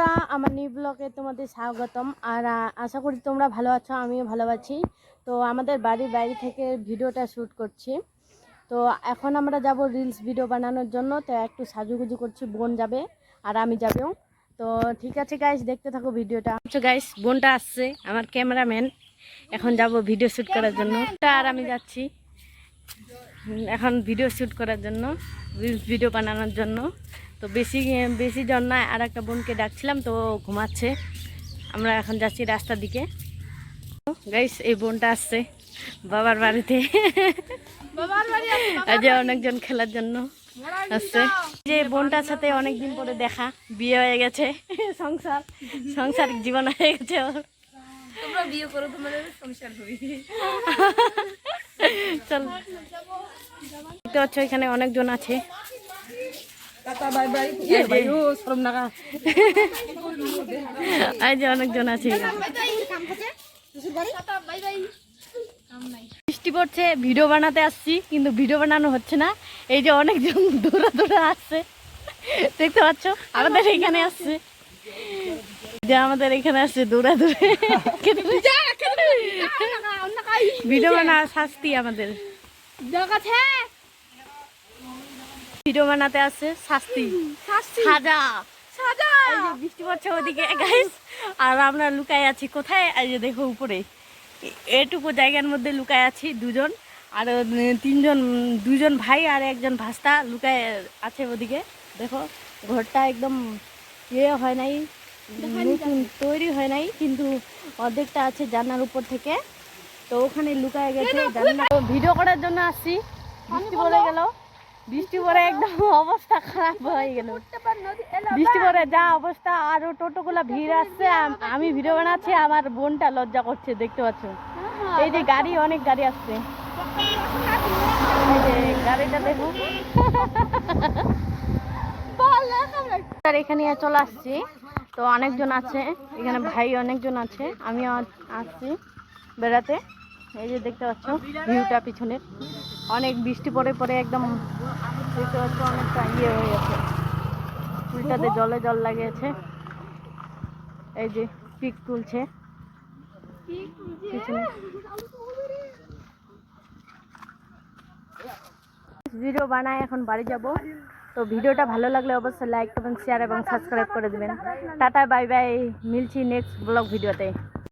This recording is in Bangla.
বন্ধুরা, আমার নিউ ব্লগে তোমাদের স্বাগতম। আর আশা করি তোমরা ভালো আছো, আমিও ভালো আছি। তো আমাদের বাড়ির বাইরে থেকে ভিডিওটা শ্যুট করছি। তো এখন আমরা যাব রিলস ভিডিও বানানোর জন্য। তো একটু সাজুগুজু করছি, বোন যাবে আর আমি যাবেও। তো ঠিক আছে গাইস দেখতে থাকো ভিডিওটা। আচ্ছা গাইস বোনটা আসছে, আমার ক্যামেরাম্যান এখন যাব ভিডিও শ্যুট করার জন্য। আর আমি যাচ্ছি। এখন ভিডিও শ্যুট করার জন্য রিলস ভিডিও বানানোর জন্য। তো বেশি বেশি জন নয় আর একটা বোনকে ডাকছিলাম তো ঘুমাচ্ছে। আমরা এখন যাচ্ছি রাস্তার দিকে। গাইস এই বোনটা আসছে বাবার বাড়িতে। যে অনেকজন খেলার জন্য আসছে। যে বোনটার সাথে অনেকদিন পরে দেখা বিয়ে হয়ে গেছে সংসার সংসারিক জীবন হয়ে গেছে ওর। তোমরা বিয়ে করো তোমাদের সংসার হবে। চল। দেখতে পাচ্ছ এখানে অনেকজন আছে। Tata bye bye. এই যে- ও শরম লাগা এই যে অনেকজন আছে। বৃষ্টি পড়ছে ভিডিও বানাতে আসছি কিন্তু ভিডিও বানানো হচ্ছে না। এই যে অনেকজন দূরে দূরে আসছে দেখতে পাচ্ছ আমাদের এখানে আসছে। যে আমাদের এখানে আসছে দূরে দূরে ভিডিও বানা শাস্তি আমাদের। ভিডিও বানাতে আসছে শাস্তি। সাজা। বৃষ্টি পড়ছে ওদিকে গাইস আর আমরা লুকাই আছি কোথায়? এই যে দেখো উপরে। এটুকু জায়গার মধ্যে লুকায় আছি দুজন। আর তিনজন দুজন ভাই আর একজন ভাস্তা লুকায় আছে ওদিকে। দেখো ঘরটা একদম ইয়ে হয় নাই। নতুন তৈরি হয় নাই কিন্তু অর্ধেকটা আছে জানলার উপর থেকে। তো ওখানে লুকায় গেছে ভিডিও করার জন্য আসছি বৃষ্টি পড়ে গেল। বৃষ্টি পরে একদম অবস্থা খারাপ হয়ে গেল। বৃষ্টি পরে যা অবস্থা আর টোটোগুলো ভিড় আসছে আমি ভিডিও বানাচ্ছি আমার বোনটা লজ্জা করছে দেখতে পাচ্ছ? এই যে গাড়ি অনেক গাড়ি আসছে। গাড়িটা দেখো। এখানে চলে আসছি। তো অনেকজন আছে, এখানে ভাই অনেকজন আছে আমি আসছি বেড়াতে। এই যে দেখতে পাচ্ছ, ভিউটা পিছনের। অনেক বৃষ্টি পড়ে পড়ে একদম, দেখতে পাচ্ছ অনেকটা ইয়ে হয়ে গেছে। ফুলটাতে জলে জল লাগিয়েছে। এই যে পিক তুলছে। ভিডিও বানায় এখন বাড়ি যাব। তো ভিডিওটা ভালো লাগলে অবশ্যই লাইক এবং শেয়ার এবং সাবস্ক্রাইব করে দেবেন। টাটা বাই বাই মিলছি নেক্সট ব্লগ ভিডিওতে।